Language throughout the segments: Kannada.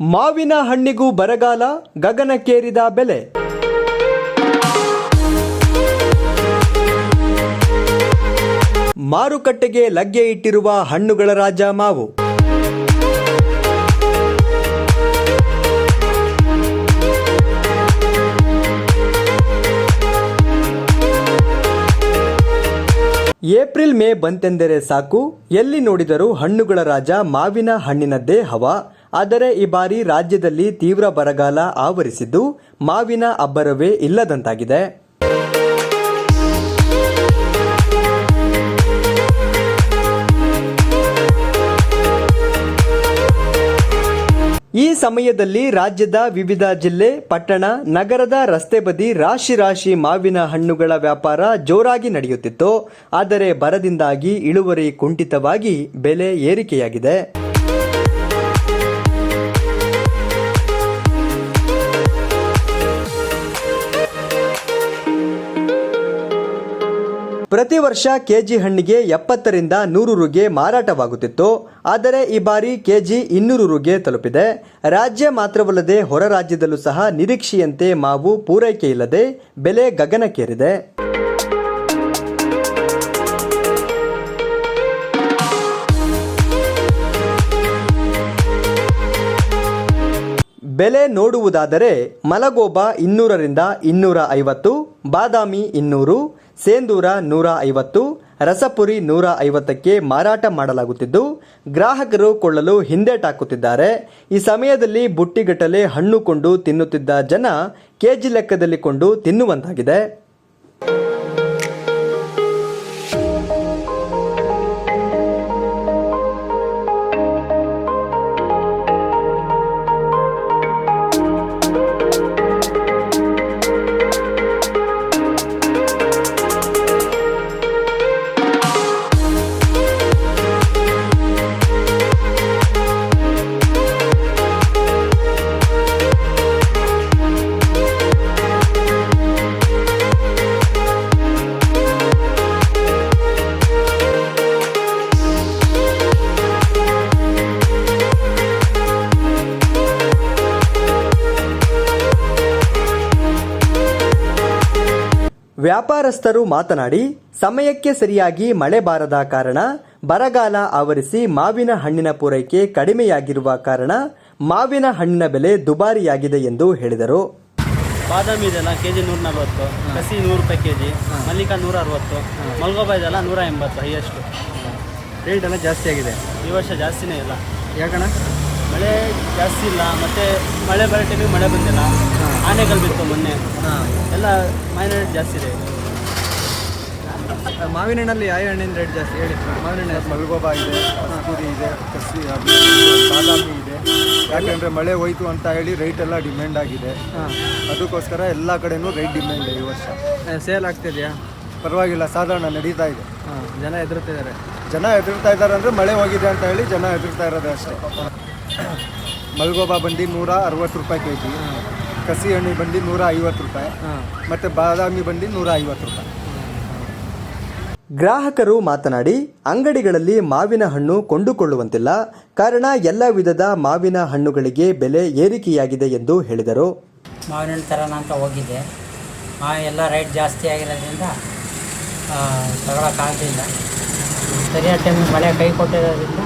ಮಾವಿನ ಹಣ್ಣಿಗೂ ಬರಗಾಲ, ಗಗನಕ್ಕೇರಿದ ಬೆಲೆ. ಮಾರುಕಟ್ಟೆಗೆ ಲಗ್ಗೆ ಇಟ್ಟಿರುವ ಹಣ್ಣುಗಳ ರಾಜ ಮಾವು. ಏಪ್ರಿಲ್ ಮೇ ಬಂತೆಂದರೆ ಸಾಕು, ಎಲ್ಲಿ ನೋಡಿದರೂ ಹಣ್ಣುಗಳ ರಾಜ ಮಾವಿನ ಹಣ್ಣಿನದ್ದೇ ಹವ. ಆದರೆ ಈ ಬಾರಿ ರಾಜ್ಯದಲ್ಲಿ ತೀವ್ರ ಬರಗಾಲ ಆವರಿಸಿದ್ದು ಮಾವಿನ ಅಬ್ಬರವೇ ಇಲ್ಲದಂತಾಗಿದೆ. ಈ ಸಮಯದಲ್ಲಿ ರಾಜ್ಯದ ವಿವಿಧ ಜಿಲ್ಲೆ, ಪಟ್ಟಣ, ನಗರದ ರಸ್ತೆ ಬದಿ ರಾಶಿ ರಾಶಿ ಮಾವಿನ ಹಣ್ಣುಗಳ ವ್ಯಾಪಾರ ಜೋರಾಗಿ ನಡೆಯುತ್ತಿತ್ತು. ಆದರೆ ಬರದಿಂದಾಗಿ ಇಳುವರಿ ಕುಂಠಿತವಾಗಿ ಬೆಲೆ ಏರಿಕೆಯಾಗಿದೆ. ಪ್ರತಿ ವರ್ಷ ಕೆಜಿ ಹಣ್ಣಿಗೆ ಎಪ್ಪತ್ತರಿಂದ ನೂರು ರುಗೆ ಮಾರಾಟವಾಗುತ್ತಿತ್ತು. ಆದರೆ ಈ ಬಾರಿ ಕೆಜಿ ಇನ್ನೂರು ರುಗೆ ತಲುಪಿದೆ. ರಾಜ್ಯ ಮಾತ್ರವಲ್ಲದೆ ಹೊರ ರಾಜ್ಯದಲ್ಲೂ ಸಹ ನಿರೀಕ್ಷೆಯಂತೆ ಮಾವು ಪೂರೈಕೆ ಇಲ್ಲದೆ ಬೆಲೆ ಗಗನಕ್ಕೇರಿದೆ. ಬೆಲೆ ನೋಡುವುದಾದರೆ ಮಲಗೋಬ ಇನ್ನೂರರಿಂದ ಇನ್ನೂರ ಐವತ್ತು, ಬಾದಾಮಿ ಇನ್ನೂರು ಸೇಂದೂರ ನೂರ ಐವತ್ತು, ರಸಪುರಿ ನೂರ ಐವತ್ತಕ್ಕೆ ಮಾರಾಟ ಮಾಡಲಾಗುತ್ತಿದ್ದು, ಗ್ರಾಹಕರು ಕೊಳ್ಳಲು ಹಿಂದೇಟಾಕುತ್ತಿದ್ದಾರೆ ಈ ಸಮಯದಲ್ಲಿ ಬುಟ್ಟಿಗಟ್ಟಲೆ ಹಣ್ಣು ಕೊಂಡು ತಿನ್ನುತ್ತಿದ್ದ ಜನ ಕೆಜಿ ಲೆಕ್ಕದಲ್ಲಿ ಕೊಂಡು ತಿನ್ನುವಂತಾಗಿದೆ. ವ್ಯಾಪಾರಸ್ಥರು ಮಾತನಾಡಿ ಸಮಯಕ್ಕೆ ಸರಿಯಾಗಿ ಮಳೆ ಬಾರದ ಕಾರಣ ಬರಗಾಲ ಆವರಿಸಿ ಮಾವಿನ ಹಣ್ಣಿನ ಪೂರೈಕೆ ಕಡಿಮೆಯಾಗಿರುವ ಕಾರಣ ಮಾವಿನ ಹಣ್ಣಿನ ಬೆಲೆ ದುಬಾರಿಯಾಗಿದೆ ಎಂದು ಹೇಳಿದರು. ಬಾದಾಮಿ ಇದೆಲ್ಲ ಕೆ ಜಿ ನೂರ ನಲ್ವತ್ತು ಕಸಿ ನೂರು ರೂಪಾಯಿ ಕೆ ಜಿ ಮಲ್ಲಿಕಾ ನೂರ ಅರವತ್ತು ಮಲ್ಗೋಬಾ ಇದೆಲ್ಲ ನೂರ ಎಂಬತ್ತು ಹೈಯೆಸ್ಟು. ರೇಟ್ ಎಲ್ಲ ಜಾಸ್ತಿ ಆಗಿದೆ. ಈ ವರ್ಷ ಜಾಸ್ತಿನೇ ಇಲ್ಲ. ಯಾಕಣ ಮಳೆ ಜಾಸ್ತಿ ಇಲ್ಲ ಮತ್ತು ಮಳೆ ಬರೋ ಟೈಮಿಗೆ ಮಳೆ ಬಂದಿಲ್ಲ. ಆನೆಗಳು ಬಿತ್ತು ಮೊನ್ನೆ. ಎಲ್ಲ ಮಾವಿನ ರೇಟ್ ಜಾಸ್ತಿ ಇದೆ. ಮಾವಿನ ಹಣ್ಣಲ್ಲಿ ಯಾವ ಹಣ್ಣಿನ ರೇಟ್ ಜಾಸ್ತಿ? ಹೇಳಿ. ಮಾವಿನ ಹಣ್ಣು. ಮಲ್ಗೋಬಾ ಇದೆ ಕಸ್ತೂರಿ ಇದೆ ಕಸಿ ಬಾದಾಮಿ ಇದೆ. ಯಾಕೆಂದರೆ ಮಳೆ ಹೋಯ್ತು ಅಂತ ಹೇಳಿ ರೈಟ್ ಎಲ್ಲ ಡಿಮ್ಯಾಂಡ್ ಆಗಿದೆ. ಹಾಂ. ಅದಕ್ಕೋಸ್ಕರ ಎಲ್ಲ ಕಡೆನೂ ರೈಟ್ ಡಿಮ್ಯಾಂಡ್ ಈ ವರ್ಷ. ಸೇಲ್ ಆಗ್ತಿದೆಯಾ? ಪರವಾಗಿಲ್ಲ ಸಾಧಾರಣ ನಡೀತಾ ಇದೆ. ಹಾಂ ಜನ ಎದುರುತ್ತಿದ್ದಾರೆ ಜನ ಹೆದರ್ತಾ ಇದ್ದಾರೆ ಅಂದರೆ ಮಳೆ ಹೋಗಿದೆ ಅಂತ ಹೇಳಿ ಜನ ಹೆದರ್ತಾ ಇರೋದೇ ಅಷ್ಟೇ. ಮಲ್ಗೋಬಾ ಬಂಡಿ ನೂರ ಅರವತ್ತು ರೂಪಾಯಿ ಕೆ ಜಿ. ಕಸಿ ಹಣ್ಣು ಬಂಡಿ ನೂರ ಐವತ್ತು ರೂಪಾಯಿ. ಹಾಂ. ಮತ್ತು ಬಾದಾಮಿ ಬಂಡಿ ನೂರ ಐವತ್ತು ರೂಪಾಯಿ. ಗ್ರಾಹಕರು ಮಾತನಾಡಿ ಅಂಗಡಿಗಳಲ್ಲಿ ಮಾವಿನ ಹಣ್ಣು ಕೊಂಡುಕೊಳ್ಳುವಂತಿಲ್ಲ. ಕಾರಣ ಎಲ್ಲ ವಿಧದ ಮಾವಿನ ಹಣ್ಣುಗಳಿಗೆ ಬೆಲೆ ಏರಿಕೆಯಾಗಿದೆ ಎಂದು ಹೇಳಿದರು. ಮಾವಿನ ಹಣ್ಣು ತರೋಣ ಅಂತ ಹೋಗಿದ್ದೆ. ಆ ಎಲ್ಲ ರೇಟ್ ಜಾಸ್ತಿ ಆಗಿರೋದ್ರಿಂದ ತಗೊಳಕ್ಕಾಗಲಿಲ್ಲ ಸರಿಯಾದ ಟೈಮ್ ಮಳೆ ಕೈ ಕೊಟ್ಟಿರೋದ್ರಿಂದ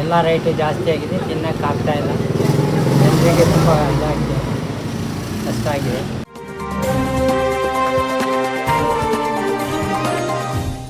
ಎಲ್ಲ ರೇಟು ಜಾಸ್ತಿ ಆಗಿದೆ ತಿನ್ನೋಕ್ಕಾಗ್ತಾ ಇಲ್ಲ. ಜನರಿಗೆ ತುಂಬ ಇದಾಗಿದೆ. ಕಷ್ಟ ಆಗಿದೆ.